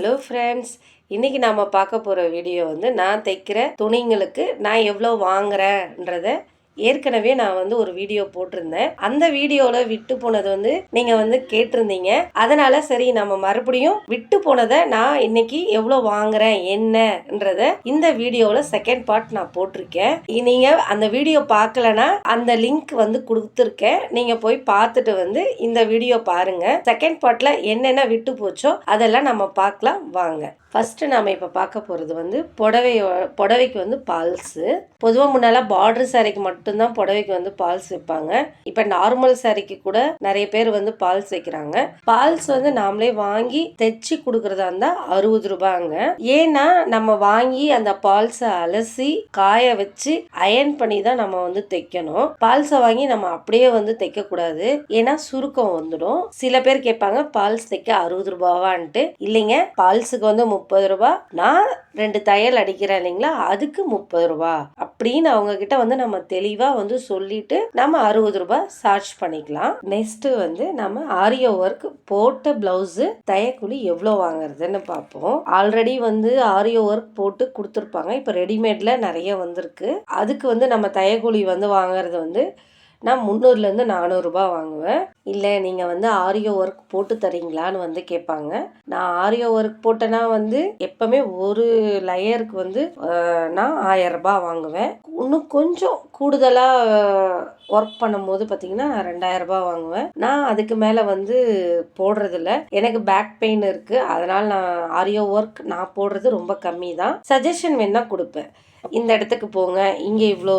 Hello friends இன்றைக்கி நாம் பார்க்க போகிற வீடியோ வந்து நான் தைக்கிற துணிங்களுக்கு நான் எவ்வளோ வாங்குறேன்றத ஏற்கனவே நான் வந்து ஒரு வீடியோ போட்டிருந்தேன். அந்த வீடியோவில் விட்டு போனது வந்து நீங்கள் வந்து கேட்டிருந்தீங்க. அதனால சரி நம்ம மறுபடியும் விட்டு போனதை நான் இன்னைக்கு எவ்வளோ வாங்குறேன் என்னன்றத இந்த வீடியோவில் செகண்ட் பார்ட் நான் போட்டிருக்கேன். நீங்கள் அந்த வீடியோ பார்க்கலனா அந்த லிங்க் வந்து கொடுத்துருக்கேன். நீங்கள் போய் பார்த்துட்டு வந்து இந்த வீடியோ பாருங்க. செகண்ட் பார்ட்டில் என்னென்ன விட்டு போச்சோ அதெல்லாம் நம்ம பார்க்கலாம். வாங்க. ஃபஸ்ட்டு நாம் இப்போ பார்க்க போகிறது வந்து புடவை புடவைக்கு வந்து பால்ஸு பொதுவாக முன்னெல்லாம் பார்டர் சாரிக்கு மட்டும்தான் புடவைக்கு வந்து பால்ஸ் வைப்பாங்க. இப்போ நார்மல் சாரிக்கு கூட நிறைய பேர் வந்து பால்ஸ் வைக்கிறாங்க. பால்ஸ் வந்து நாமளே வாங்கி தைச்சி கொடுக்குறதா இருந்தால் அறுபது ரூபாங்க. ஏன்னா நம்ம வாங்கி அந்த பால்ஸை அலசி காய வச்சு அயன் பண்ணி தான் நம்ம வந்து தைக்கணும். பால்ஸை வாங்கி நம்ம அப்படியே வந்து தைக்கக்கூடாது. ஏன்னா சுருக்கம் வந்துடும். சில பேர் கேட்பாங்க பால்ஸ் தைக்க அறுபது ரூபாவான்ட்டு. இல்லைங்க பால்ஸுக்கு வந்து முப்பது ரூபா. நான் ரெண்டு தையல் அடிக்கிறேன் இல்லைங்களா? அதுக்கு முப்பது ரூபா. அப்படின்னு அவங்க கிட்ட வந்து நம்ம தெளிவாக வந்து சொல்லிட்டு நம்ம அறுபது ரூபாய் சார்ஜ் பண்ணிக்கலாம். நெக்ஸ்ட் வந்து நம்ம ஆரியோ ஒர்க் போட்ட ப்ளவுஸு தையக்கூலி எவ்வளோ வாங்குறதுன்னு பார்ப்போம். ஆல்ரெடி வந்து ஆரியோ ஒர்க் போட்டு கொடுத்துருப்பாங்க. இப்போ ரெடிமேடில் நிறைய வந்திருக்கு. அதுக்கு வந்து நம்ம தையக்கூலி வந்து வாங்குறது வந்து நான் முந்நூறுலேருந்து நானூறுரூபா வாங்குவேன். இல்லை நீங்கள் வந்து ஆரியோ ஒர்க் போட்டு தரீங்களான்னு வந்து கேட்பாங்க. நான் ஆரியோ ஒர்க் போட்டேன்னா வந்து எப்போவுமே ஒரு லேயருக்கு வந்து நான் ஆயிரம் வாங்குவேன். இன்னும் கொஞ்சம் கூடுதலாக ஒர்க் பண்ணும்போது பார்த்தீங்கன்னா நான் ரெண்டாயிரம் ரூபாய் வாங்குவேன். நான் அதுக்கு மேலே வந்து போடுறதில்ல. எனக்கு பேக் பெயின் இருக்குது அதனால் நான் ஆரியோ ஒர்க் நான் போடுறது ரொம்ப கம்மி தான் சஜஷன் வேணால் கொடுப்பேன். இந்த இடத்துக்கு போங்க இங்கே இவ்வளோ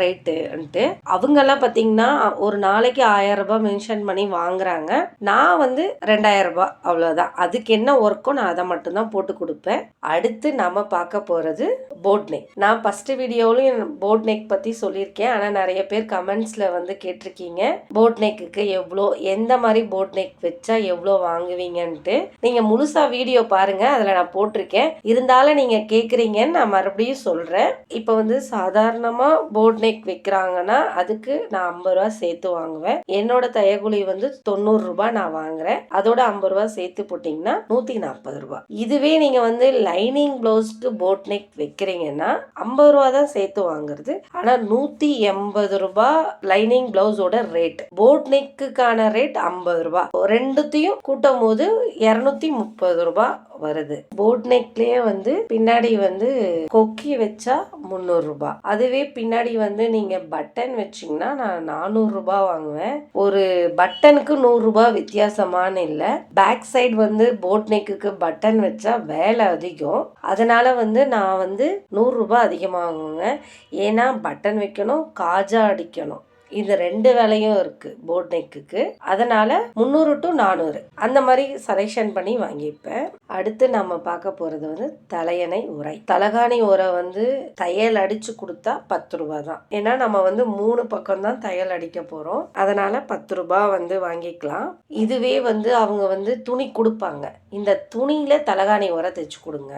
ரேட்டுன்ட்டு அவங்கெல்லாம் பார்த்தீங்கன்னா ஒரு நாளைக்கு ஆயிரம் ரூபாய் மென்ஷன் பண்ணி வாங்குறாங்க. நான் வந்து ரெண்டாயிரம் ரூபாய் அவ்வளோதான் அதுக்கு என்ன ஒர்க்கோ நான் அதை மட்டும்தான் போட்டு கொடுப்பேன். அடுத்து நம்ம பார்க்க போகிறது போட் நெக் நான் ஃபஸ்ட்டு வீடியோவிலையும் போட் நெக் பற்றி சொல்லியிருக்கேன். ஆனால் நிறைய பேர் கமெண்ட்ஸில் வந்து கேட்டிருக்கீங்க. போட் நெக்குக்கு எவ்வளோ எந்த மாதிரி போட் நெக் வச்சா எவ்வளோ வாங்குவீங்கன்ட்டு. நீங்கள் முழுசாக வீடியோ பாருங்கள் அதில் நான் போட்டிருக்கேன். இருந்தாலும் நீங்கள் கேட்குறீங்கன்னு நான் மறுபடியும் சொல்கிறேன் இப்போ வந்து சாதாரணமாக போட் நெக் வைக்கிறாங்கன்னா அதுக்கு நான் ஐம்பது ரூபா சேர்த்து வாங்குவேன். என்னோட தையக்கூலி வந்து தொண்ணூறு ரூபாய் நான் வாங்குறேன். அதோட ஐம்பது ரூபா சேர்த்து போட்டிங்கன்னா நூற்றி நாற்பது ரூபாய். இதுவே நீங்கள் வந்து லைனிங் ப்ளவுஸ்க்கு போட் நெக் வைக்கிறீங்கன்னா ஐம்பது ரூபா தான் சேர்த்து வாங்குறது. ஆனால் நூற்றி எண்பது ரூபாய் லைனிங் ப்ளவுஸோட ரேட் போட் நெக்குக்கான ரேட் ஐம்பது ரூபா ரெண்டுத்தையும் கூட்டும் போது இரநூத்தி முப்பது ரூபா வருது. போட் நெக்லயே வந்து பின்னாடி வந்து கொக்கி வச்சா முந்நூறு ரூபாய் அதுவே பின்னாடி வந்து நீங்க பட்டன் வச்சீங்கன்னா நான் நானூறு ரூபாய் வாங்குவேன். ஒரு பட்டனுக்கு நூறு ரூபாய் வித்தியாசமான இல்லை. பேக் சைடு வந்து போட் நெக்குக்கு பட்டன் வச்சா வேலை அதிகம். அதனால வந்து நான் வந்து நூறு ரூபாய் அதிகமாக வாங்குவேன் ஏன்னா பட்டன் வைக்கணும் காஜா அடிக்கணும். இது ரெண்டு வேலையும் இருக்கு போட் நெக்குக்கு அதனால முந்நூறு டு நானூறு. அந்த மாதிரி செலெக்ஷன் பண்ணி வாங்கிப்பேன். அடுத்து நம்ம பார்க்க போறது வந்து தலையணை உரை. தலகாணி உரை வந்து தையல் அடிச்சு கொடுத்தா பத்து ரூபா தான். ஏன்னா நம்ம வந்து மூணு பக்கம் தான் தையல் அடிக்க போறோம். அதனால பத்து ரூபாய் வந்து வாங்கிக்கலாம். இதுவே வந்து அவங்க வந்து துணி கொடுப்பாங்க. இந்த துணியில தலகாணி உரை தைச்சு கொடுங்க.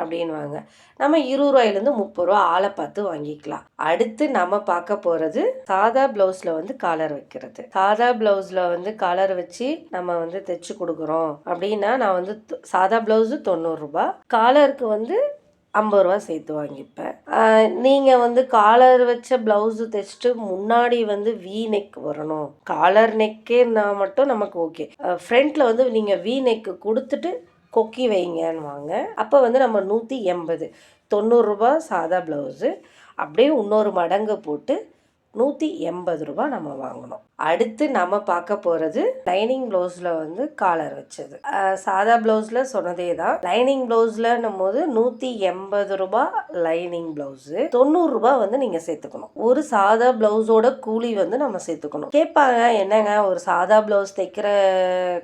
அப்படின்வாங்க நம்ம இருபது ரூபாயிலேருந்து முப்பது ரூபா ஆளை பார்த்து வாங்கிக்கலாம். அடுத்து நம்ம பார்க்க போகிறது சாதா ப்ளவுஸில் வந்து காலர் வைக்கிறது. சாதா ப்ளவுஸில் வந்து காலர் வச்சு நம்ம வந்து தைச்சு கொடுக்குறோம் அப்படின்னா நான் வந்து சாதா ப்ளவுஸு தொண்ணூறுரூபா காலருக்கு வந்து ஐம்பது ரூபா சேர்த்து வாங்கிப்பேன். நீங்கள் வந்து காலர் வச்ச ப்ளவுஸு தைச்சிட்டு முன்னாடி வந்து வி நெக் வரணும். காலர் நெக்கேன்னா மட்டும் நமக்கு ஓகே ஃப்ரண்ட்டில் வந்து நீங்கள் வி நெக்கு கொடுத்துட்டு கொக்கி வைங்கன்னு வாங்க அப்போ வந்து நம்ம நூற்றி எண்பது தொண்ணூறுரூபா சாதா ப்ளவுஸு அப்படியே இன்னொரு மடங்கு போட்டு நூற்றி எண்பது ரூபா நம்ம வாங்கணும். அடுத்து நம்ம பார்க்க போகிறது லைனிங் ப்ளவுஸில் வந்து காலர் வச்சது. சாதா ப்ளவுஸில் சொன்னதே தான் லைனிங் ப்ளவுஸ்லன்னும் போது நூற்றி எண்பது ரூபா லைனிங் ப்ளவுஸு. தொண்ணூறுரூபா வந்து நீங்கள் சேர்த்துக்கணும். ஒரு சாதா ப்ளவுஸோட கூலி வந்து நம்ம சேர்த்துக்கணும். கேட்பாங்க என்னங்க ஒரு சாதா ப்ளவுஸ் தைக்கிற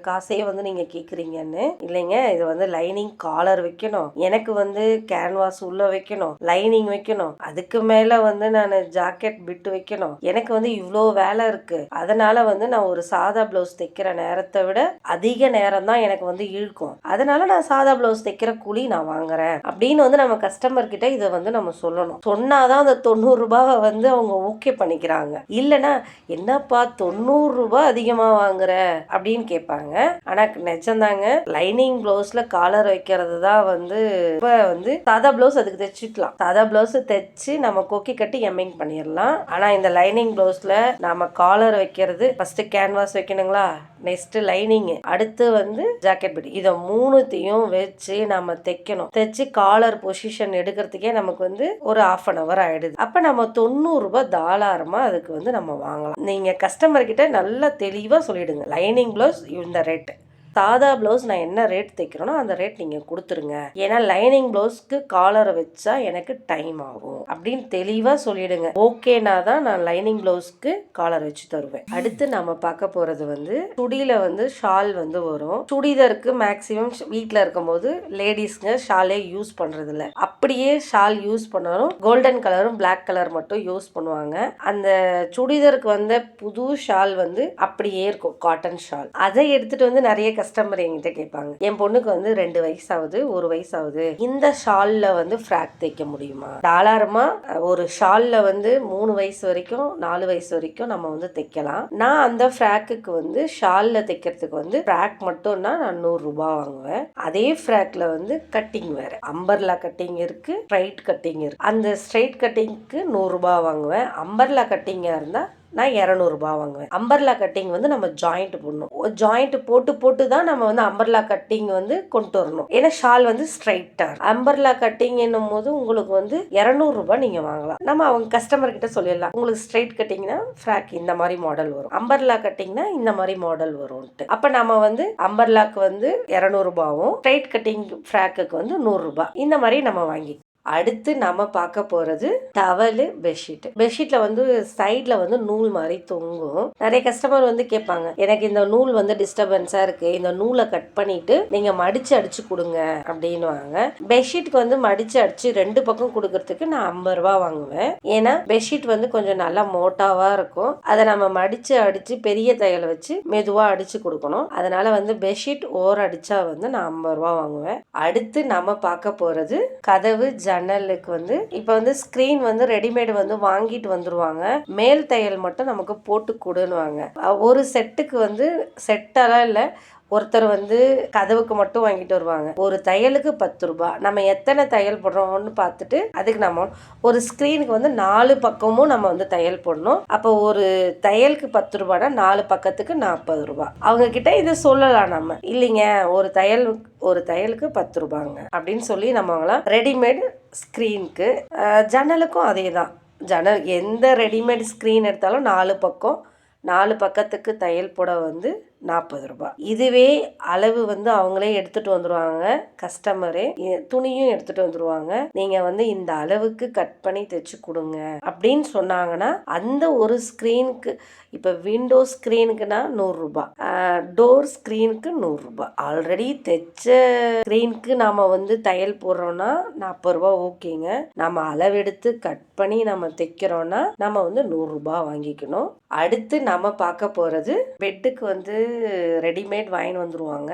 காசே வந்து நீங்கள் கேட்குறீங்கன்னு இல்லைங்க இது வந்து லைனிங் காலர் வைக்கணும். எனக்கு வந்து கேன்வாஸ் உள்ளே வைக்கணும். லைனிங் வைக்கணும். அதுக்கு மேலே வந்து நான் ஜாக்கெட் பிட்டு வைக்கணும். எனக்கு வந்து இவ்வளோ வேலை இருக்குது அதனால வந்து நான் ஒரு சாதா ப்ளவுஸ் தைக்கிற நேரத்தை விட அதிக நேரம் தான் எனக்கு வந்து இழுக்கும். அதனால நான் சாதா ப்ளவுஸ் தைக்கிற கூலி நான் வாங்குறேன். அப்படின்னு வந்து நம்ம கஸ்டமர் கிட்ட இதை வந்து நம்ம சொல்லணும். சொன்னாதான் அந்த தொண்ணூறு ரூபாவை வந்து அவங்க ஓகே பண்ணிக்கிறாங்க. இல்லைன்னா என்னப்பா தொண்ணூறு ரூபாய் அதிகமா வாங்குற? அப்படின்னு கேட்பாங்க. ஆனா நிஜம்தாங்க லைனிங் ப்ளவுஸில் காலர் வைக்கிறது தான் வந்து இப்போ வந்து சாதா ப்ளவுஸ் அதுக்கு தைச்சிக்கலாம் சாதா ப்ளவுஸ் தைச்சு நம்ம கொக்கி கட்டி எம்மிங் பண்ணிடலாம். ஆனா இந்த லைனிங் ப்ளவுஸில் நாம காலர் வைக்கிறது. ஃபர்ஸ்ட் கேன்வாஸ் வைக்கணுங்களா? நெக்ஸ்ட் லைனிங் அடுத்து வந்து ஜாக்கெட் பிடி இதை மூணுத்தையும் வச்சு நம்ம தைக்கணும். தைச்சு காலர் பொசிஷன் எடுக்கிறதுக்கே நமக்கு வந்து ஒரு ஆஃப் அன் அவர் ஆயிடுது. அப்ப நம்ம தொண்ணூறு ரூபாய் அதுக்கு வந்து நம்ம வாங்கலாம். நீங்க கஸ்டமர் கிட்ட நல்லா தெளிவா சொல்லிடுங்க. லைனிங் ப்ளவுஸ் இந்த ரேட்டு சாதா ப்ளவுஸ் நான் என்ன ரேட் தைக்கிறேனோ அந்த ரேட் நீங்கள் கொடுத்துருங்க. ஏன்னா லைனிங் ப்ளவுஸ்க்கு காலரை வச்சா எனக்கு டைம் ஆகும். அப்படின்னு தெளிவாக சொல்லிடுங்க. ஓகேனா தான் நான் லைனிங் ப்ளவுஸ்க்கு காலர் வச்சு தருவேன். அடுத்து நம்ம பார்க்க போகிறது வந்து சுடியில் வந்து ஷால் வந்து வரும். சுடிதருக்கு மேக்ஸிமம் வீட்டில் இருக்கும்போது லேடிஸ்ங்க ஷாலே யூஸ் பண்ணுறதில்ல அப்படியே ஷால் யூஸ் பண்ணாலும் கோல்டன் கலரும் பிளாக் கலர் மட்டும் யூஸ் பண்ணுவாங்க. அந்த சுடிதருக்கு வந்த புது ஷால் வந்து அப்படியே இருக்கும் காட்டன் ஷால் அதை எடுத்துட்டு வந்து நிறைய கஸ்டமர் என்கிட்ட கேட்பாங்க. என் பொண்ணுக்கு வந்து ரெண்டு வயசாகுது ஒரு வயசாகுது. இந்த ஷால்ல வந்து ஃப்ராக் தைக்க முடியுமா? தாராளமா ஒரு ஷால்ல வந்து மூணு வயசு வரைக்கும் நாலு வயசு வரைக்கும் நம்ம வந்து தைக்கலாம். நான் அந்த ஃப்ராக்குக்கு வந்து ஷால்ல தைக்கிறதுக்கு வந்து ஃப்ராக் மட்டும்னா நான் நூறு ரூபாய் வாங்குவேன். அதே ஃப்ராக்ல வந்து கட்டிங் வேற. அம்பர்லா கட்டிங் இருக்கு ஸ்ட்ரைட் கட்டிங் இருக்கு. அந்த ஸ்ட்ரைட் கட்டிங்க்கு நூறு ரூபாய் வாங்குவேன். அம்பர்லா கட்டிங்காக இருந்தால் நான் இரநூறுபா வாங்குவேன். அம்பர்லா கட்டிங் வந்து நம்ம ஜாயிண்ட் போடணும். ஜாயிண்ட் போட்டு போட்டு தான் நம்ம வந்து அம்பர்லா கட்டிங் வந்து கொண்டு வரணும். ஏன்னா ஷால் வந்து ஸ்ட்ரைட்டாக அம்பர்லா கட்டிங் என்னும் போது உங்களுக்கு வந்து இரநூறுபா நீங்கள் வாங்கலாம். நம்ம அவங்க கஸ்டமர் கிட்ட சொல்லிடலாம். உங்களுக்கு ஸ்ட்ரைட் கட்டிங்னா ஃப்ராக் இந்த மாதிரி மாடல் வரும். அம்பர்லா கட்டிங்னா இந்த மாதிரி மாடல் வரும்ட்டு அப்போ நம்ம வந்து அம்பர்லாக்கு வந்து இரநூறுபாவும் ஸ்ட்ரைட் கட்டிங் ஃப்ராக்குக்கு வந்து நூறுரூபா இந்த மாதிரி நம்ம வாங்கி அடுத்து நம்ம பார்க்க போகிறது டவலு பெட்ஷீட் பெட்ஷீட்டில் வந்து சைடில் வந்து நூல் மாதிரி தொங்கும். நிறைய கஸ்டமர் வந்து கேட்பாங்க எனக்கு இந்த நூல் வந்து டிஸ்டர்பன்ஸாக இருக்குது இந்த நூலை கட் பண்ணிட்டு நீங்கள் மடித்து அடித்து கொடுங்க அப்படின்னுவாங்க. பெட்ஷீட்டுக்கு வந்து மடித்து அடித்து ரெண்டு பக்கம் கொடுக்கறதுக்கு நான் ஐம்பது ரூபா வாங்குவேன். ஏன்னா பெட்ஷீட் வந்து கொஞ்சம் நல்லா மோட்டாவாக இருக்கும். அதை நம்ம மடித்து அடித்து பெரிய தையலை வச்சு மெதுவாக அடித்து கொடுக்கணும். அதனால் வந்து பெட்ஷீட் ஓர் அடித்தா வந்து நான் ஐம்பது ரூபா வாங்குவேன். அடுத்து நம்ம பார்க்க போகிறது கதவு ஜ ஜன்னலுக்கு வந்து இப்போ வந்து ஸ்க்ரீன் வந்து ரெடிமேடு வந்து வாங்கிட்டு வந்துருவாங்க. மேல் தையல் மட்டும் நமக்கு போட்டு கொடுன்னுவாங்க. ஒரு செட்டுக்கு வந்து செட்டெல்லாம் இல்லை ஒருத்தர் வந்து கதவுக்கு மட்டும் வாங்கிட்டு வருவாங்க. ஒரு தையலுக்கு பத்து ரூபா. நம்ம எத்தனை தையல் போடுறோம்னு பார்த்துட்டு அதுக்கு நம்ம ஒரு ஸ்க்ரீனுக்கு வந்து நாலு பக்கமும் நம்ம வந்து தையல் போடணும். அப்போ ஒரு தையலுக்கு பத்து ரூபான்னா நாலு பக்கத்துக்கு நாற்பது ரூபா. அவங்க கிட்ட இதை சொல்லலாம் நம்ம. இல்லைங்க ஒரு தையல் ஒரு தையலுக்கு பத்து ரூபாங்க அப்படின்னு சொல்லி நம்ம ரெடிமேட் ஸ்க்ரீனுக்கு ஜன்னலுக்கும் அதே தான். ஜன்னல் எந்த ரெடிமேட் ஸ்க்ரீன் எடுத்தாலும் நாலு பக்கம் நாலு பக்கத்துக்கு தையல் போட வந்து நாற்பது ரூபாய் இதுவே அளவு வந்து அவங்களே எடுத்துட்டு வந்துருவாங்க. கஸ்டமரே துணியும் எடுத்துட்டு வந்துருவாங்க. நீங்க வந்து இந்த அளவுக்கு கட் பண்ணி தைச்சு கொடுங்க. அப்படின்னு சொன்னாங்கன்னா அந்த ஒரு ஸ்க்ரீனுக்கு இப்போ விண்டோ ஸ்க்ரீனுக்குனா நூறுரூபா டோர் ஸ்க்ரீனுக்கு நூறுரூபா ஆல்ரெடி தைச்ச ஸ்க்ரீனுக்கு நாம் வந்து தையல் போடுறோம்னா நாற்பது ரூபா ஓகேங்க. நம்ம அளவெடுத்து கட் பண்ணி நம்ம தைக்கிறோம்னா நம்ம வந்து நூறுரூபா வாங்கிக்கணும். அடுத்து நம்ம பார்க்க போகிறது பெட்டுக்கு வந்து ரெடிமேட் வாங்கின்னு வந்துடுவாங்க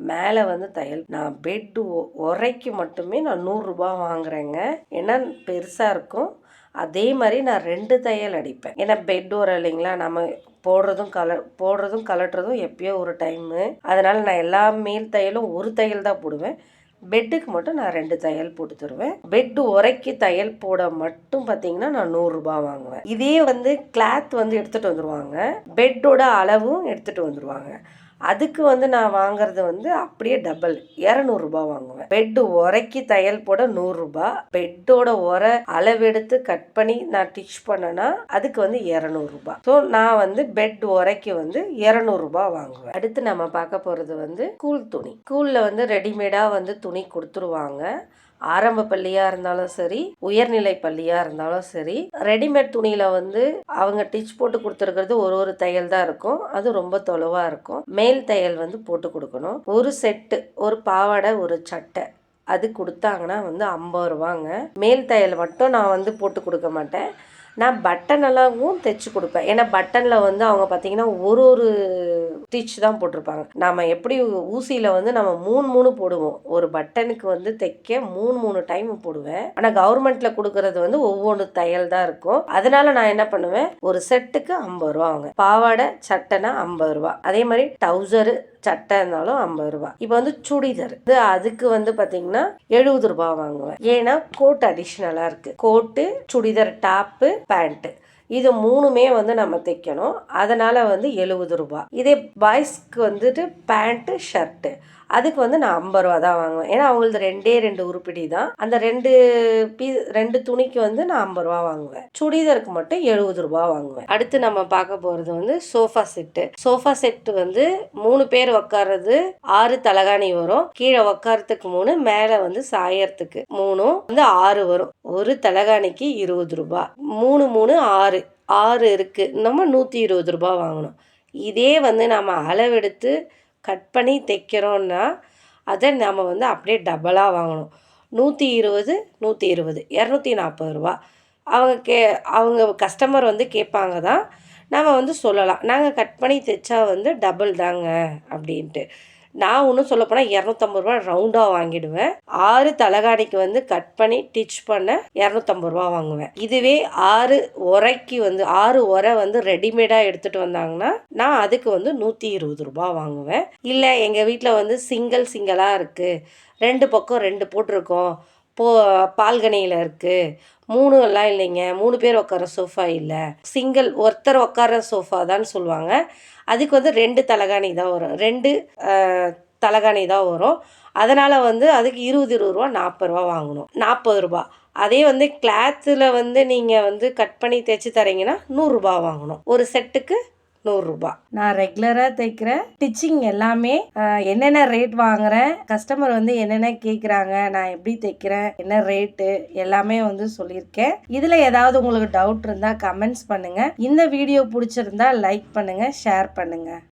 மேலே வந்து தையல். நான் பெட்டு உரைக்கு மட்டுமே நான் நூறுரூபா வாங்குறேங்க. ஏன்னா பெருசாக இருக்கும். அதே மாதிரி நான் ரெண்டு தையல் அடிப்பேன். ஏன்னா பெட் உரை இல்லைங்களா? நம்ம போடுறதும் கல போடுறதும் கலட்டுறதும் எப்பயோ ஒரு டைமு அதனால் நான் எல்லா மேல் தையலும் ஒரு தையல் தான் போடுவேன். பெட்டுக்கு மட்டும் நான் ரெண்டு தையல் போட்டு தருவேன். பெட்டு உரைக்கு தையல் போட மட்டும் பார்த்தீங்கன்னா நான் நூறுரூபா வாங்குவேன். இதே வந்து கிளாத் வந்து எடுத்துகிட்டு வந்துடுவாங்க பெட்டோட அளவும் எடுத்துகிட்டு வந்துடுவாங்க அதுக்கு வந்து நான் வாங்குறது வந்து அப்படியே டபுள் இரநூறுபா வாங்குவேன். பெட்டு உரைக்கு தையல் போட நூறுரூபா பெட்டோட உரை அளவெடுத்து கட் பண்ணி நான் டிச் பண்ணனா அதுக்கு வந்து இரநூறுபா ஸோ நான் வந்து பெட் உரைக்கு வந்து இரநூறுபா வாங்குவேன். அடுத்து நம்ம பார்க்க போகிறது வந்து கூல் துணி. கூலில் வந்து ரெடிமேடாக வந்து துணி கொடுத்துருவாங்க. ஆரம்ப பள்ளியாக இருந்தாலும் சரி உயர்நிலை பள்ளியாக இருந்தாலும் சரி ரெடிமேட் துணியில் வந்து அவங்க டிச் போட்டு கொடுத்துருக்கிறது ஒரு ஒரு தையல் தான் இருக்கும். அது ரொம்ப தொலைவாக இருக்கும். மேல் தையல் வந்து போட்டு கொடுக்கணும். ஒரு செட்டு ஒரு பாவாடை ஒரு சட்டை. அது கொடுத்தாங்கன்னா வந்து ஐம்பது ரூபாங்க. மேல் தையல் மட்டும் நான் வந்து போட்டு கொடுக்க மாட்டேன். நான் பட்டன் எல்லாமும் தைச்சி கொடுப்பேன். ஏன்னா பட்டனில் வந்து அவங்க பார்த்தீங்கன்னா ஒரு ஒரு ஸ்டிச் தான் போட்டிருப்பாங்க. நம்ம எப்படி ஊசியில் வந்து நம்ம மூணு மூணு போடுவோம். ஒரு பட்டனுக்கு வந்து தைக்க மூணு மூணு டைம் போடுவேன். ஆனால் கவர்மெண்ட்டில் கொடுக்கறது வந்து ஒவ்வொன்று தையல் தான் இருக்கும். அதனால நான் என்ன பண்ணுவேன்? ஒரு செட்டுக்கு ஐம்பது ரூபா அவங்க பாவாடை சட்டைனா ஐம்பது ரூபா. அதே மாதிரி டவுசரு சட்டை இருந்தாலும் ஐம்பது ரூபா. இப்போ வந்து சுடிதார். இது அதுக்கு வந்து பார்த்தீங்கன்னா எழுபது ரூபா வாங்குவேன். ஏன்னா கோட் அடிஷ்னலாக இருக்குது கோட்டு சுடிதார் டாப்பு பேண்ட்டு இது மூணுமே வந்து நம்ம தைக்கணும். அதனால் வந்து எழுபது ரூபா. இதே பாய்ஸ்க்கு வந்துட்டு பேண்ட்டு ஷர்ட்டு அதுக்கு வந்து நான் ஐம்பது ரூபா தான் வாங்குவேன். ஏன்னா அவங்களது ரெண்டே ரெண்டு உருப்படி தான். அந்த ரெண்டு பீ ரெண்டு துணிக்கு வந்து நான் ஐம்பது ரூபா வாங்குவேன். சுடிதாருக்கு மட்டும் எழுபது ரூபா வாங்குவேன். அடுத்து நம்ம பார்க்க போகிறது வந்து சோஃபா செட்டு. சோஃபா செட்டு வந்து மூணு பேர் உட்கார்றது ஆறு தலகாணி வரும். கீழே உட்காரத்துக்கு மூணு மேலே வந்து சாயறதுக்கு மூணும் வந்து ஆறு வரும். ஒரு தலகாணிக்கு இருபது ரூபா. மூணு மூணு ஆறு. ஆறு இருக்குது நம்ம நூற்றி இருபது ரூபா வாங்கணும். இதே வந்து நம்ம அளவெடுத்து கட் பண்ணி தைக்கிறோன்னா அதை நம்ம வந்து அப்படியே டபுளாக வாங்கணும். நூற்றி இருபது நூற்றி இருபது இரநூத்தி நாற்பது ரூபா. அவங்க கே அவங்க கஸ்டமர் வந்து கேட்பாங்க தான் நம்ம வந்து சொல்லலாம். நாங்கள் கட் பண்ணி தைச்சா வந்து டபுள் தாங்க அப்படின்ட்டு. நான் ஒன்றும் சொல்லப்போனால் இரநூத்தம்பது ரூபா ரவுண்டாக வாங்கிடுவேன். ஆறு தலகாணிக்கு வந்து கட் பண்ணி டிச் பண்ண இரநூத்தம்பது ரூபா வாங்குவேன். இதுவே ஆறு உரைக்கு வந்து ஆறு உரை வந்து ரெடிமேடாக எடுத்துகிட்டு வந்தாங்கன்னா நான் அதுக்கு வந்து நூற்றி இருபது ரூபா வாங்குவேன். இல்லை எங்கள் வீட்டில் வந்து சிங்கிள் சிங்கிளாக இருக்குது ரெண்டு பக்கம் ரெண்டு போட்டிருக்கோம். போ பால்கனியில் இருக்குது மூணு எல்லாம் இல்லைங்க. மூணு பேர் உட்கார சோஃபா இல்லை. சிங்கிள் ஒருத்தர் உட்கார சோஃபா தான் சொல்லுவாங்க. அதுக்கு வந்து ரெண்டு தலகாணி தான் வரும். ரெண்டு தலகாணி தான் வரும். அதனால் வந்து அதுக்கு இருபது இருபது ரூபா நாற்பது ரூபா வாங்கணும். நாற்பது ரூபா. அதே வந்து கிளாத்தில் வந்து நீங்கள் வந்து கட் பண்ணி தைச்சி தரீங்கன்னா நூறுரூபா வாங்கணும். ஒரு செட்டுக்கு நூறுரூபா நான் ரெகுலராக தைக்கிற ஸ்டிச்சிங் எல்லாமே என்னென்ன ரேட் வாங்குறேன் கஸ்டமர் வந்து என்னென்ன கேட்குறாங்க நான் எப்படி தைக்கிறேன் என்ன ரேட்டு எல்லாமே வந்து சொல்லியிருக்கேன். இதில் ஏதாவது உங்களுக்கு டவுட் இருந்தால் கமெண்ட்ஸ் பண்ணுங்கள் இந்த வீடியோ பிடிச்சிருந்தா லைக் பண்ணுங்கள் ஷேர் பண்ணுங்கள்